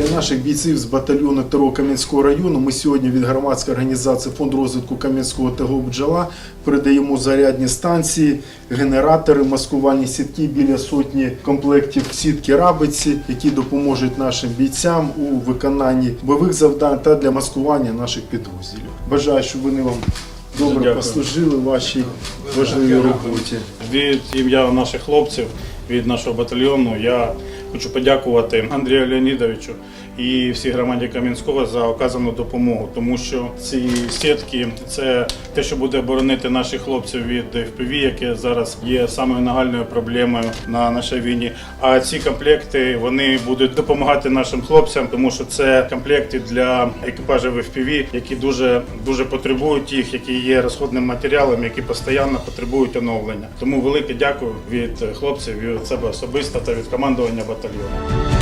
Для наших бійців з батальйону ТРО Кам'янського району ми сьогодні від громадської організації Фонд розвитку Кам'янського ТГО «Бджола» передаємо зарядні станції, генератори, маскувальні сітки біля сотні комплектів сітки рабиці, які допоможуть нашим бійцям у виконанні бойових завдань та для маскування наших підрозділів. Бажаю, щоб вони вам добре Дякую. послужили в вашій важливій роботі. Від ім'я наших хлопців, від нашого батальйону, я хочу подякувати Андрію Леонідовичу і всій громаді Кам'янського за оказану допомогу, тому що ці сітки це те, що буде боронити наших хлопців від FPV, яке зараз є самою нагальною проблемою на нашій війні. А ці комплекти вони будуть допомагати нашим хлопцям, тому що це комплекти для екіпажів FPV, які дуже дуже потребують їх, які є розходним матеріалом, які постійно потребують оновлення. Тому велике дякую від хлопців від себе особисто та від командування батальйону. anterior.